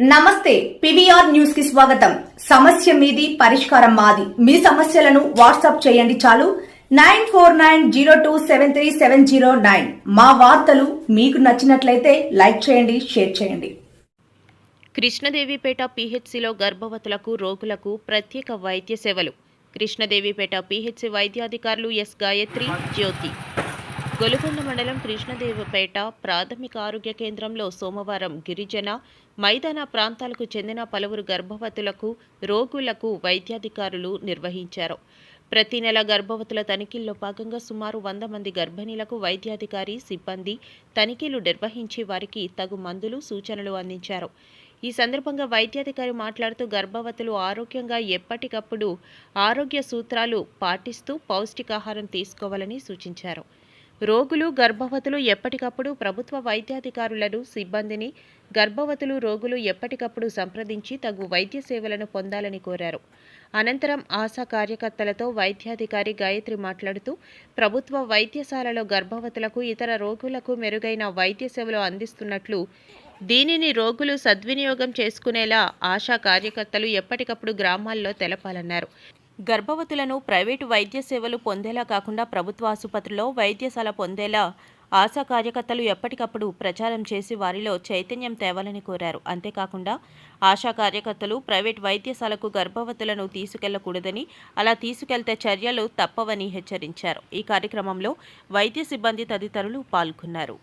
నమస్తే పివిఆర్ న్యూస్కి స్వాగతం. సమస్య మీది పరిష్కారం మాది. మీ సమస్యలను వాట్సాప్ చేయండి చాలు. Nine four nine zero two seven three seven zero nine. మా వార్తలు మీకు నచ్చినట్లయితే లైక్ చేయండి షేర్ చేయండి. కృష్ణదేవిపేట పీహెచ్సిలో గర్భవతులకు రోగులకు ప్రత్యేక వైద్య సేవలు. కృష్ణదేవిపేట పీహెచ్సి వైద్యాధికారులు ఎస్ గాయత్రి జ్యోతి. గొలుగొండ మండలం కృష్ణదేవిపేట ప్రాథమిక ఆరోగ్య కేంద్రంలో సోమవారం గిరిజన మైదాన ప్రాంతాలకు చెందిన పలువురు గర్భవతులకు రోగులకు వైద్యాధికారులు నిర్వహించారు. ప్రతి నెల గర్భవతుల తనిఖీల్లో భాగంగా సుమారు వంద మంది గర్భిణీలకు వైద్యాధికారి సిబ్బంది తనిఖీలు నిర్వహించి వారికి తగు మందులు సూచనలు అందించారు. ఈ సందర్భంగా వైద్యాధికారి మాట్లాడుతూ గర్భవతులు ఆరోగ్యంగా ఎప్పటికప్పుడు ఆరోగ్య సూత్రాలు పాటిస్తూ పౌష్టికాహారం తీసుకోవాలని సూచించారు. రోగులు గర్భవతులు ఎప్పటికప్పుడు ప్రభుత్వ వైద్యాధికారులను సిబ్బందిని గర్భవతులు రోగులు ఎప్పటికప్పుడు సంప్రదించి తగు వైద్య సేవలను పొందాలని కోరారు. అనంతరం ఆశా కార్యకర్తలతో వైద్యాధికారి గాయత్రి మాట్లాడుతూ ప్రభుత్వ వైద్యశాలలో గర్భవతులకు ఇతర రోగులకు మెరుగైన వైద్య సేవలు అందిస్తున్నట్లు దీనిని రోగులు సద్వినియోగం చేసుకునేలా ఆశా కార్యకర్తలు ఎప్పటికప్పుడు గ్రామాల్లో తెలపాలన్నారు. గర్భవతులను ప్రైవేటు వైద్య సేవలు పొందేలా కాకుండా ప్రభుత్వ ఆసుపత్రిలో వైద్యశాల పొందేలా ఆశా కార్యకర్తలు ఎప్పటికప్పుడు ప్రచారం చేసి వారిలో చైతన్యం తేవాలని కోరారు. అంతేకాకుండా ఆశా కార్యకర్తలు ప్రైవేట్ వైద్యశాలకు గర్భవతులను తీసుకెళ్ళకూడదని అలా తీసుకెళ్తే చర్యలు తప్పవని హెచ్చరించారు. ఈ కార్యక్రమంలో వైద్య సిబ్బంది తదితరులు పాల్గొన్నారు.